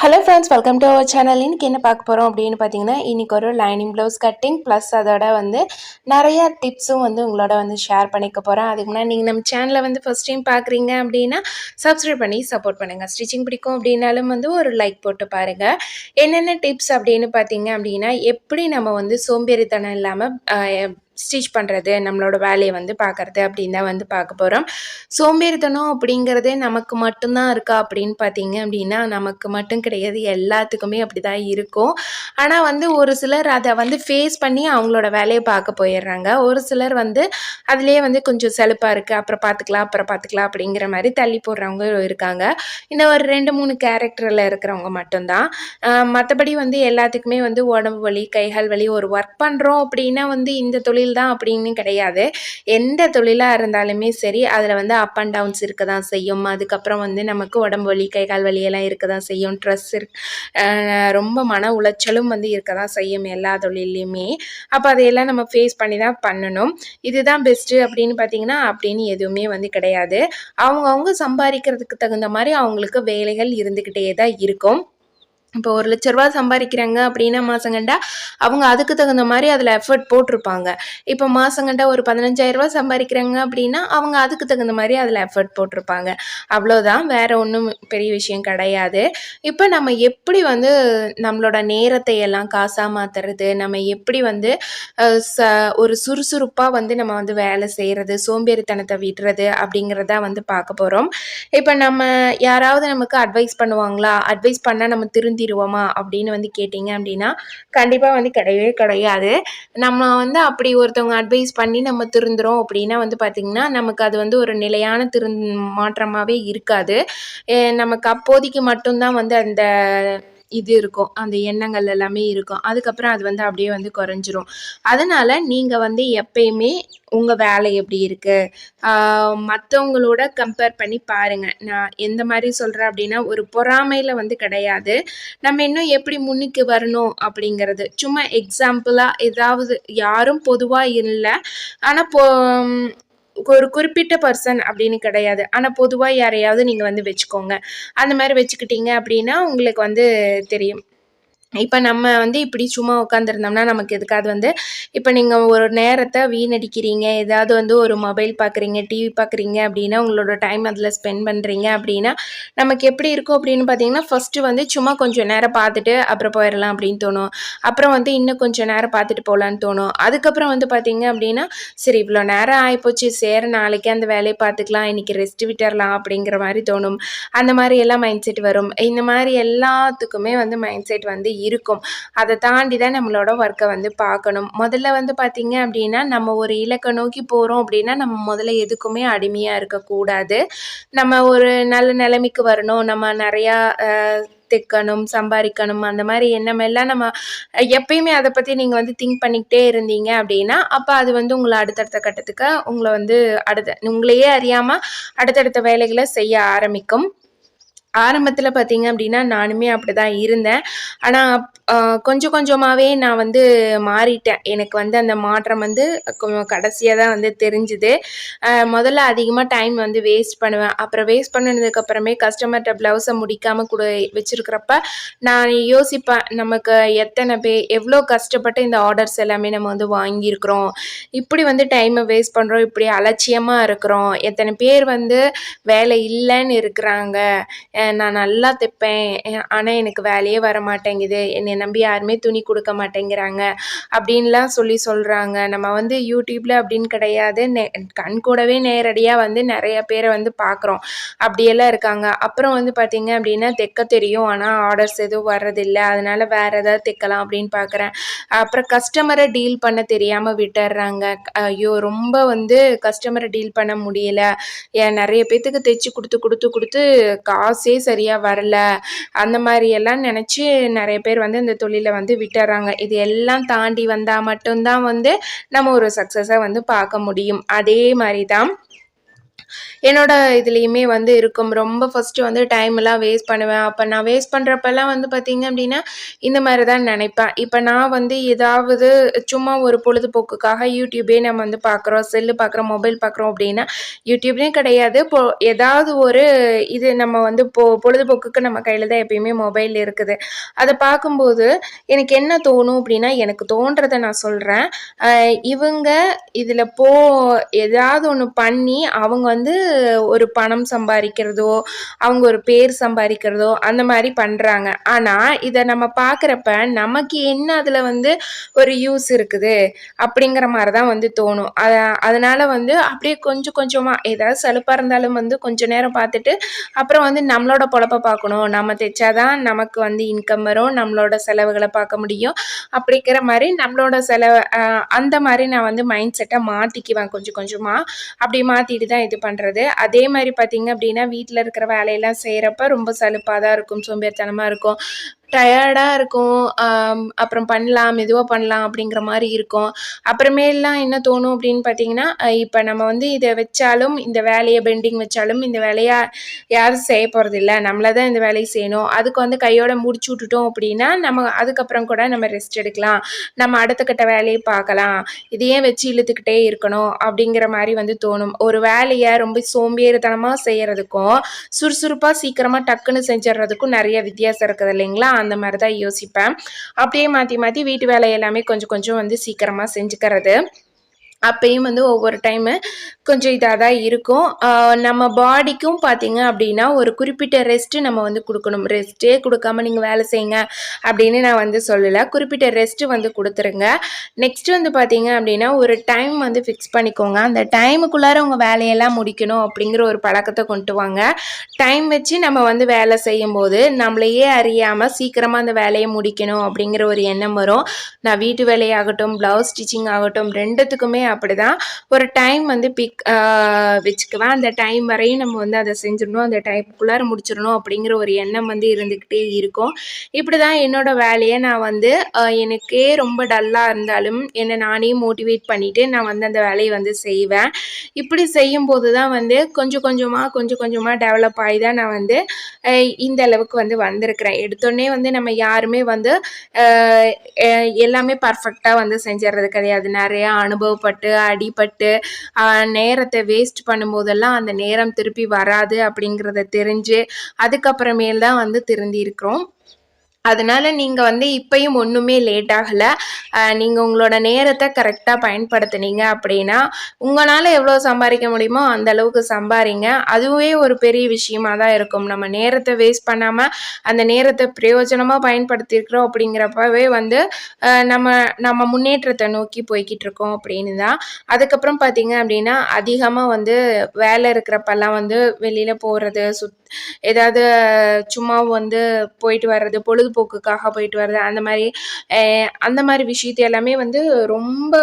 Hello friends welcome to our channel இன்றைக்கி என்ன பார்க்க போகிறோம் அப்படின்னு பார்த்தீங்கன்னா இன்றைக்கி ஒரு லைனிங் ப்ளவுஸ் கட்டிங் ப்ளஸ் அதோட வந்து நிறையா டிப்ஸும் வந்து உங்களோட வந்து ஷேர் பண்ணிக்க போகிறேன் அதுக்கு முன்னாடி நீங்கள் நம்ம சேனலை வந்து ஃபஸ்ட் டைம் பார்க்குறீங்க அப்படின்னா சப்ஸ்கிரைப் பண்ணி சப்போர்ட் பண்ணுங்கள் ஸ்டிச்சிங் பிடிக்கும் அப்படின்னாலும் வந்து ஒரு லைக் போட்டு பாருங்கள் என்னென்ன டிப்ஸ் அப்படின்னு பார்த்தீங்க அப்படின்னா எப்படி நம்ம வந்து சோம்பேறித்தனம் இல்லாமல் ஸ்டிச் பண்ணுறது நம்மளோட வேலையை வந்து பார்க்குறது அப்படின்னு தான் வந்து பார்க்க போகிறோம் சோம்பேறித்தனம் அப்படிங்கிறதே நமக்கு மட்டும்தான் இருக்கா அப்படின்னு பார்த்தீங்க அப்படின்னா நமக்கு மட்டும் கிடையாது. எல்லாத்துக்குமே அப்படி தான் இருக்கும். ஆனால் வந்து ஒரு சிலர் அதை வந்து ஃபேஸ் பண்ணி அவங்களோட வேலையை பார்க்க போயிடுறாங்க. ஒரு சிலர் வந்து அதுலேயே வந்து கொஞ்சம் செலுப்பாக இருக்குது அப்புறம் பார்த்துக்கலாம் அப்புறம் பார்த்துக்கலாம் அப்படிங்கிற மாதிரி தள்ளி போடுறவங்க இருக்காங்க. இந்த ஒரு ரெண்டு மூணு கேரக்டரில் இருக்கிறவங்க மட்டும்தான். மற்றபடி வந்து எல்லாத்துக்குமே வந்து உடம்பு வலி கைகால் வலி ஒரு ஒர்க் பண்ணுறோம் அப்படின்னா வந்து இந்த தொழில் தான் அப்படின்னு கிடையாது. எந்த தொழிலாக இருந்தாலுமே சரி அதில் வந்து அப் அண்ட் டவுன்ஸ் இருக்க தான் செய்யும். அதுக்கப்புறம் வந்து நமக்கு உடம்பு வலி கை கால் வலியெல்லாம் இருக்க தான் செய்யும். ட்ரெஸ் ரொம்ப மன உளைச்சலும் வந்து இருக்க தான் செய்யும் எல்லா தொழிலையுமே அப்போ அதையெல்லாம் நம்ம ஃபேஸ் பண்ணி தான் பண்ணணும். இதுதான் பெஸ்ட்டு அப்படின்னு பார்த்தீங்கன்னா அப்படின்னு எதுவுமே வந்து கிடையாது. அவங்கவுங்க சம்பாதிக்கிறதுக்கு தகுந்த மாதிரி அவங்களுக்கு வேலைகள் இருந்துக்கிட்டே தான் இருக்கும். இப்போ ஒரு லட்ச ரூபா சம்பாதிக்கிறாங்க அப்படின்னா மாதங்கண்டா அவங்க அதுக்கு தகுந்த மாதிரி அதில் எஃபர்ட் போட்டிருப்பாங்க. இப்போ மாதங்கண்டா ஒரு பதினஞ்சாயிரரூபா சம்பாதிக்கிறாங்க அப்படின்னா அவங்க அதுக்கு தகுந்த மாதிரி அதில் எஃபர்ட் போட்டிருப்பாங்க. அவ்வளோதான் வேறு ஒன்றும் பெரிய விஷயம் கிடையாது. இப்போ நம்ம எப்படி வந்து நம்மளோட நேரத்தை எல்லாம் காசாக மாற்றுறது நம்ம எப்படி வந்து ச ஒரு சுறுசுறுப்பாக வந்து நம்ம வந்து வேலை செய்கிறது சோம்பேறித்தனத்தை விடுறது அப்படிங்கிறத வந்து பார்க்க போகிறோம் இப்போ நம்ம யாராவது நமக்கு அட்வைஸ் பண்ணுவாங்களா? அட்வைஸ் பண்ணால் நம்ம திருந்தி திருந்திருவோமா அப்படின்னு வந்து கேட்டிங்க அப்படின்னா கண்டிப்பாக வந்து கிடையவே கிடையாது. நம்ம வந்து அப்படி ஒருத்தவங்க அட்வைஸ் பண்ணி நம்ம திருந்துறோம் அப்படின்னா வந்து பார்த்திங்கன்னா நமக்கு அது வந்து ஒரு நிலையான திரு மாற்றமாகவே இருக்காது. நமக்கு அப்போதைக்கு மட்டும்தான் வந்து அந்த இது இருக்கும். அந்த எண்ணங்கள் எல்லாமே இருக்கும். அதுக்கப்புறம் அது வந்து அப்படியே வந்து குறைஞ்சிரும். அதனால் நீங்கள் வந்து எப்பயுமே உங்கள் வேலை எப்படி இருக்குது மற்றவங்களோட கம்பேர் பண்ணி பாருங்கள் நான் எந்த மாதிரி சொல்கிறேன் அப்படின்னா ஒரு பொறாமையில் வந்து கிடையாது. நம்ம இன்னும் எப்படி முன்னுக்கு வரணும் அப்படிங்கிறது. சும்மா எக்ஸாம்பிளாக ஏதாவது யாரும் பொதுவாக இல்லை. ஆனால் போ ஒரு குறிப்பிட்ட பர்சன் அப்படின்னு கிடையாது. ஆனால் பொதுவாக யாரையாவது நீங்கள் வந்து வச்சுக்கோங்க. அந்த மாதிரி வச்சுக்கிட்டீங்க அப்படின்னா உங்களுக்கு வந்து தெரியும். இப்போ நம்ம வந்து இப்படி சும்மா உட்காந்துருந்தோம்னா நமக்கு எதுக்காவது வந்து இப்போ நீங்கள் ஒரு நேரத்தை வீணடிக்கிறீங்க ஏதாவது வந்து ஒரு மொபைல் பார்க்குறீங்க டிவி பார்க்குறீங்க அப்படின்னா உங்களோட டைம் அதில் ஸ்பெண்ட் பண்ணுறீங்க அப்படின்னா நமக்கு எப்படி இருக்கும் அப்படின்னு பார்த்தீங்கன்னா ஃபஸ்ட்டு வந்து சும்மா கொஞ்சம் நேரம் பார்த்துட்டு அப்புறம் போயிடலாம் அப்படின்னு தோணும். அப்புறம் வந்து இன்னும் கொஞ்சம் நேரம் பார்த்துட்டு போகலான்னு தோணும். அதுக்கப்புறம் வந்து பார்த்தீங்க அப்படின்னா சரி இவ்வளோ நேரம் ஆகிப்போச்சு சேர நாளைக்கே அந்த வேலையை பார்த்துக்கலாம் இன்றைக்கி ரெஸ்ட் விட்டுறலாம் அப்படிங்கிற மாதிரி தோணும். அந்த மாதிரி எல்லாம் மைண்ட் செட் வரும். இந்த மாதிரி எல்லாத்துக்குமே வந்து மைண்ட் செட் வந்து இருக்கும். அதை தாண்டி தான் நம்மளோட ஒர்க்கை வந்து பார்க்கணும். முதல்ல வந்து பார்த்திங்க அப்படின்னா நம்ம ஒரு இலக்கை நோக்கி போகிறோம் அப்படின்னா நம்ம முதல்ல எதுக்குமே அடிமையாக இருக்கக்கூடாது. நம்ம ஒரு நல்ல நிலைமைக்கு வரணும். நம்ம நிறையா தைக்கணும் சம்பாதிக்கணும். அந்த மாதிரி எண்ணமெல்லாம் நம்ம எப்பயுமே அதை பற்றி நீங்கள் வந்து திங்க் பண்ணிக்கிட்டே இருந்தீங்க அப்படின்னா அப்போ அது வந்து உங்களை அடுத்தடுத்த கட்டத்துக்கு உங்களை வந்து அடுத்த உங்களையே அறியாமல் அடுத்தடுத்த வேலைகளை செய்ய ஆரம்பிக்கும். ஆரம்பத்தில் பார்த்தீங்க அப்படின்னா நானுமே அப்படி தான் இருந்தேன் ஆனால் கொஞ்சம் கொஞ்சமாகவே நான் வந்து மாறிட்டேன். எனக்கு வந்து அந்த மாற்றம் வந்து கடைசியாக தான் வந்து தெரிஞ்சுது. முதல்ல அதிகமாக டைம் வந்து வேஸ்ட் பண்ணுவேன். அப்புறம் வேஸ்ட் பண்ணினதுக்கப்புறமே கஸ்டமர்கிட்ட ப்ளவுஸை முடிக்காமல் கூட வச்சுருக்கிறப்ப நான் யோசிப்பேன் நமக்கு எத்தனை பே எவ்வளோ கஷ்டப்பட்டு இந்த ஆர்டர்ஸ் எல்லாமே நம்ம வந்து வாங்கியிருக்கிறோம். இப்படி வந்து டைமை வேஸ்ட் பண்ணுறோம் இப்படி அலட்சியமாக இருக்கிறோம். எத்தனை பேர் வந்து வேலை இல்லைன்னு இருக்கிறாங்க. நான் நல்லா தைப்பேன். ஆனால் எனக்கு வேலையே வர மாட்டேங்குது என்னை நம்பி யாருமே துணி கொடுக்க மாட்டேங்கிறாங்க அப்படின்லாம் சொல்லி சொல்கிறாங்க நம்ம வந்து யூடியூப்பில் அப்படின்னு கிடையாது. நெ கண் கூடவே நேரடியாக வந்து நிறைய பேரை வந்து பார்க்குறோம் அப்படியெல்லாம் இருக்காங்க. அப்புறம் வந்து பார்த்திங்க அப்படின்னா தைக்க தெரியும். ஆனால் ஆர்டர்ஸ் எதுவும் வர்றதில்லை. அதனால் வேறு ஏதாவது தைக்கலாம் அப்படின்னு பார்க்குறேன் அப்புறம் கஸ்டமரை டீல் பண்ண தெரியாமல் விட்டுடுறாங்க ஐயோ ரொம்ப வந்து கஸ்டமரை டீல் பண்ண முடியல. ஏன் நிறைய பேத்துக்கு தைச்சி கொடுத்து கொடுத்து கொடுத்து காசு சரியாக வரல. அந்த மாதிரியெல்லாம் நினச்சி நிறைய பேர் வந்து இந்த தொழிலை வந்து விட்டுறாங்க. இது எல்லாம் தாண்டி வந்தால் மட்டும்தான் வந்து நம்ம ஒரு சக்ஸஸை வந்து பார்க்க முடியும். அதே மாதிரி தான் என்னோட இதுலேயுமே வந்து இருக்கும். ரொம்ப ஃபஸ்ட்டு வந்து டைம் எல்லாம் வேஸ்ட் பண்ணுவேன். அப்போ நான் வேஸ்ட் பண்ணுறப்பெல்லாம் வந்து பார்த்திங்க அப்படின்னா இந்த மாதிரி தான் நினைப்பேன். இப்போ நான் வந்து ஏதாவது சும்மா ஒரு பொழுதுபோக்குக்காக யூடியூபே நம்ம வந்து பார்க்குறோம் செல்லு பார்க்குறோம் மொபைல் பார்க்குறோம் அப்படின்னா யூடியூப்லேயும் கிடையாது. இப்போ ஏதாவது ஒரு இது நம்ம வந்து பொ பொழுதுபோக்குக்கு நம்ம கையில் தான் எப்பயுமே மொபைல் இருக்குது. அதை பார்க்கும்போது எனக்கு என்ன தோணும் அப்படின்னா எனக்கு தோன்றதை நான் சொல்கிறேன் இவங்க இதில் போ ஏதாவது ஒன்று பண்ணி அவங்க வந்து ஒரு பணம் சம்பாதிக்கிறதோ அவங்க ஒரு பேர் சம்பாதிக்கிறதோ அந்த மாதிரி பண்ணுறாங்க ஆனால் இதை நம்ம பார்க்குறப்ப நமக்கு என்ன அதில் வந்து ஒரு யூஸ் இருக்குது அப்படிங்கிற மாதிரி தான் வந்து தோணும். அதை அதனால் வந்து அப்படியே கொஞ்சம் கொஞ்சமாக ஏதாவது சலுப்பாக இருந்தாலும் வந்து கொஞ்சம் நேரம் பார்த்துட்டு அப்புறம் வந்து நம்மளோட பொழப்ப பார்க்கணும். நம்ம தைச்சாதான் நமக்கு வந்து இன்கம் வரும். நம்மளோட செலவுகளை பார்க்க முடியும். அப்படிங்கிற மாதிரி நம்மளோட செலவு அந்த மாதிரி நான் வந்து மைண்ட் செட்டை மாற்றிக்குவேன் கொஞ்சம். கொஞ்சமாக அப்படி மாற்றிட்டு தான் இது பண்ணுறது அதே மாதிரி பார்த்திங்க அப்படின்னா வீட்டில் இருக்கிற வேலையெல்லாம் செய்கிறப்ப ரொம்ப சலுப்பாக தான் இருக்கும். சோம்பேறித்தனமாக இருக்கும். டயர்டாக இருக்கும். அப்புறம் பண்ணலாம் மெதுவாக பண்ணலாம் அப்படிங்கிற மாதிரி இருக்கும். அப்புறமேலாம் என்ன தோணும் அப்படின்னு பார்த்தீங்கன்னா இப்போ நம்ம வந்து இதை வச்சாலும் இந்த வேலையை பெண்டிங் வச்சாலும் இந்த வேலையை யாரும் செய்ய போகிறதில்ல நம்மளை தான் இந்த வேலையை செய்யணும். அதுக்கு வந்து கையோட முடிச்சு விட்டுட்டோம் அப்படின்னா நம்ம அதுக்கப்புறம் கூட நம்ம ரெஸ்ட் எடுக்கலாம். நம்ம அடுத்த கட்ட வேலையை பார்க்கலாம். இதையே வச்சு இழுத்துக்கிட்டே இருக்கணும் அப்படிங்கிற மாதிரி வந்து தோணும். ஒரு வேலையை ரொம்ப சோம்பேறித்தனமாக செய்கிறதுக்கும் சுறுசுறுப்பாக சீக்கிரமாக டக்குன்னு செஞ்சிடறதுக்கும் நிறைய வித்தியாசம் இருக்குது இல்லைங்களா? அந்த மாதிரி தான் யோசிப்பேன். அப்படியே மாற்றி மாற்றி வீட்டு வேலை எல்லாமே கொஞ்சம் கொஞ்சம் வந்து சீக்கிரமாக செஞ்சுக்கிறது. அப்பயும் வந்து ஒவ்வொரு டைமு கொஞ்சம் இதாக தான் இருக்கும் நம்ம பாடிக்கும் பார்த்தீங்க அப்படின்னா ஒரு குறிப்பிட்ட ரெஸ்ட்டு நம்ம வந்து கொடுக்கணும். ரெஸ்ட்டே கொடுக்காம நீங்கள் வேலை செய்யுங்க அப்படின்னு நான் வந்து சொல்லலை. குறிப்பிட்ட ரெஸ்ட்டு வந்து கொடுத்துருங்க. நெக்ஸ்ட்டு வந்து பார்த்தீங்க அப்படின்னா ஒரு டைம் வந்து ஃபிக்ஸ் பண்ணிக்கோங்க. அந்த டைமுக்குள்ளார உங்கள் வேலையெல்லாம் முடிக்கணும் அப்படிங்கிற ஒரு பழக்கத்தை கொண்டு வாங்க. டைம் வச்சு நம்ம வந்து வேலை செய்யும்போது நம்மளையே அறியாமல் சீக்கிரமாக அந்த வேலையை முடிக்கணும் அப்படிங்கிற ஒரு எண்ணம் வரும். நான் வீட்டு வேலையாகட்டும் ப்ளவுஸ் ஸ்டிச்சிங் ஆகட்டும் ரெண்டுத்துக்குமே அப்படிதான். ஒரு டைம் வந்து பிக் வச்சுக்குவேன். அந்த டைம் வரையும் நம்ம வந்து அதை செஞ்சிடணும். அந்த டைம்குள்ளார முடிச்சிடணும் அப்படிங்கிற ஒரு எண்ணம் வந்து இருந்துக்கிட்டே இருக்கும். இப்படி தான் என்னோடய வேலையை நான் வந்து எனக்கே ரொம்ப டல்லாக இருந்தாலும் என்னை நானே மோட்டிவேட் பண்ணிவிட்டு நான் வந்து அந்த வேலையை வந்து செய்வேன். இப்படி செய்யும்போது தான் வந்து கொஞ்சம் கொஞ்சமாக கொஞ்சம் கொஞ்சமாக டெவலப் ஆகி தான் நான் வந்து இந்த அளவுக்கு வந்து வந்திருக்கிறேன். எடுத்தோடனே வந்து நம்ம யாருமே வந்து எல்லாமே பர்ஃபெக்டாக வந்து செஞ்சிடறது கிடையாது. நிறையா அனுபவப்பட்டு கஷ்டப்பட்டு அடிபட்டு நேரத்தை வேஸ்ட் பண்ணும்போதெல்லாம் அந்த நேரம் திருப்பி வராது அப்படிங்கிறத தெரிஞ்சு அதுக்கப்புறமேல் தான் வந்து திருந்திருக்கிறோம். அதனால் நீங்கள் வந்து இப்பயும் ஒன்றுமே லேட் ஆகலை. நீங்கள் உங்களோட நேரத்தை கரெக்டாக பயன்படுத்துனீங்க அப்படின்னா உங்களால் எவ்வளோ சம்பாதிக்க முடியுமோ அந்த அளவுக்கு சம்பாதிங்க. அதுவே ஒரு பெரிய விஷயமா தான் இருக்கும். நம்ம நேரத்தை வேஸ்ட் பண்ணாமல் அந்த நேரத்தை பிரயோஜனமாக பயன்படுத்தியிருக்கிறோம் அப்படிங்கிறப்பவே வந்து நம்ம நம்ம முன்னேற்றத்தை நோக்கி போய்கிட்டு இருக்கோம் அப்படின்னு தான். அதுக்கப்புறம் பார்த்தீங்க அப்படின்னா அதிகமாக வந்து வேலை இருக்கிறப்பெல்லாம் வந்து வெளியில் போகிறது சுத் ஏதாவது சும்மா வந்து போயிட்டு வர்றது பொழுதுபோக்குக்காக போயிட்டு வர்றது அந்த மாதிரி அந்த மாதிரி விஷயத்தை எல்லாமே வந்து ரொம்ப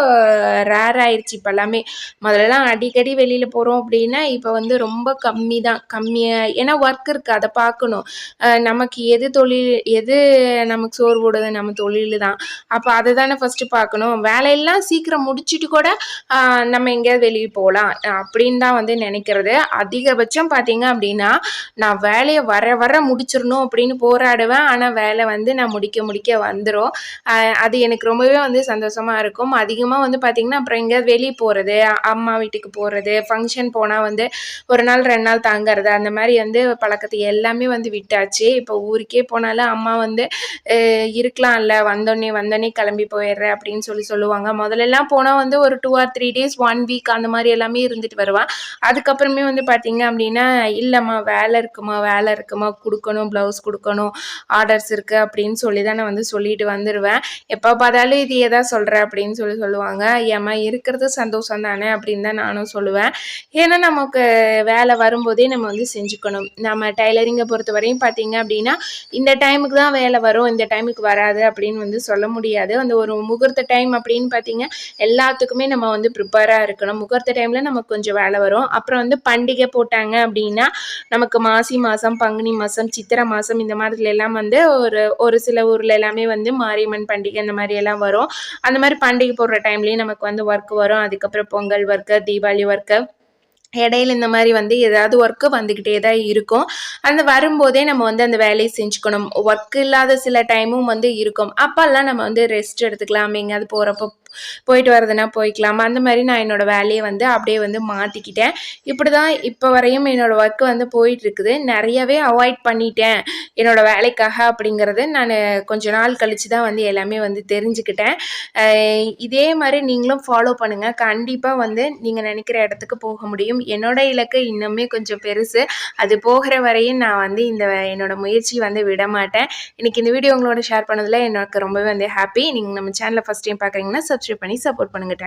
ரேர் ஆயிடுச்சு இப்போ எல்லாமே. முதல்லலாம் அடிக்கடி வெளியில் போகிறோம் அப்படின்னா இப்போ வந்து ரொம்ப கம்மி தான் கம்மியாக ஏன்னா ஒர்க் இருக்குது அதை பார்க்கணும். நமக்கு எது தொழில் எது நமக்கு சோறு போடுது நம்ம தொழில் தான் அப்போ அதை தானே ஃபஸ்ட்டு பார்க்கணும். வேலையெல்லாம் சீக்கிரம் முடிச்சுட்டு கூட நம்ம எங்கேயாவது வெளியே போகலாம். அப்படின்னு தான் வந்து நினைக்கிறது. அதிகபட்சம் பார்த்தீங்க அப்படின்னா நான் வேலையை வர வர முடிச்சிடணும் அப்படின்னு போராடுவேன். ஆனால் வேலை வந்து நான் முடிக்க முடிக்க வந்துடும் அது எனக்கு ரொம்பவே வந்து சந்தோஷமாக இருக்கும். அதிகமாக வந்து பார்த்திங்கன்னா அப்புறம் எங்கேயாவது வெளியே போகிறது அம்மா வீட்டுக்கு போகிறது ஃபங்க்ஷன் போனால் வந்து ஒரு நாள் ரெண்டு நாள் தங்குறது அந்த மாதிரி வந்து பழக்கத்தை எல்லாமே வந்து விட்டாச்சு. இப்போ ஊருக்கே போனாலும் அம்மா வந்து இருக்கலாம்ல வந்தோடனே வந்தோடனே கிளம்பி போயிடுறேன் அப்படின்னு சொல்லி சொல்லுவாங்க. முதல்லலாம் போனால் வந்து ஒரு two or three days one week அந்த மாதிரி எல்லாமே இருந்துட்டு வருவான் அதுக்கப்புறமே வந்து பார்த்திங்க அப்படின்னா இல்லைம்மா வேலை இருக்குமா வேலை இருக்குமா கொடுக்கணும் ப்ளவுஸ் கொடுக்கணும் ஆர்டர்ஸ் இருக்குது அப்படின்னு சொல்லி தான் நான் வந்து சொல்லிட்டு வந்துடுவேன் எப்போ பார்த்தாலும் இது எதா சொல்கிற அப்படின்னு சொல்லி சொல்லுவாங்க. ஏம்மா இருக்கிறது சந்தோஷம் தானே அப்படின்னு தான் நானும் சொல்லுவேன். ஏன்னா நமக்கு வேலை வரும்போதே நம்ம வந்து செஞ்சுக்கணும். நம்ம டைலரிங்கை பொறுத்த வரையும் பார்த்தீங்க அப்படின்னா இந்த டைமுக்கு தான் வேலை வரும் இந்த டைமுக்கு வராது அப்படின்னு வந்து சொல்ல முடியாது. அந்த ஒரு முகூர்த்த டைம் அப்படின்னு பார்த்தீங்க எல்லாத்துக்குமே நம்ம வந்து ப்ரிப்பேராக இருக்கணும். முகூர்த்த டைமில் நமக்கு கொஞ்சம் வேலை வரும். அப்புறம் வந்து பண்டிகை போட்டாங்க அப்படின்னா நமக்கு மாசி மாதம் பங்குனி மாதம் சித்திரை மாதம் இந்த மாதிரில எல்லாம் வந்து ஒரு ஒரு சில ஊரில் எல்லாமே வந்து மாரியம்மன் பண்டிகை இந்த மாதிரி எல்லாம் வரும். அந்த மாதிரி பண்டிகை போடுற டைம்லேயும் நமக்கு வந்து ஒர்க் வரும். அதுக்கப்புறம் பொங்கல் ஒர்க்கு தீபாவளி ஒர்க்கு இடையில இந்த மாதிரி வந்து ஏதாவது ஒர்க்கு வந்துக்கிட்டே தான் இருக்கும். அந்த வரும்போதே நம்ம வந்து அந்த வேலையை செஞ்சுக்கணும். ஒர்க் இல்லாத சில டைமும் வந்து இருக்கும். அப்போல்லாம் நம்ம வந்து ரெஸ்ட் எடுத்துக்கலாம் எங்கேயாவது போகிறப்போ போயிட்டு வரதுனா போய்க்கலாம். அந்த மாதிரி நான் என்னோடய வேலையை வந்து அப்படியே வந்து மாற்றிக்கிட்டேன் இப்படி தான் இப்போ வரையும் என்னோடய ஒர்க்கு வந்து போயிட்டுருக்குது. நிறையவே அவாய்ட் பண்ணிட்டேன் என்னோடய வேலைக்காக அப்படிங்கிறது நான் கொஞ்ச நாள் கழித்து தான் வந்து எல்லாமே வந்து தெரிஞ்சுக்கிட்டேன். இதே மாதிரி நீங்களும் ஃபாலோ பண்ணுங்கள் கண்டிப்பாக வந்து நீங்கள் நினைக்கிற இடத்துக்கு போக முடியும். என்னோட இலக்கு இன்னுமே கொஞ்சம் பெருசு. அது போகிற வரையும் நான் வந்து இந்த என்னோட முயற்சி வந்து விட மாட்டேன். இன்னைக்கு இந்த வீடியோ உங்களோட ஷேர் பண்ணதில் எனக்கு ரொம்பவே வந்து ஹாப்பி நீங்கள் நம்ம சேனலை ஃபஸ்ட் டைம் பார்க்குறீங்கன்னா சப்ஸ்கிரைப் பண்ணி சப்போர்ட் பண்ணுங்கள் தேங்க்ஸ்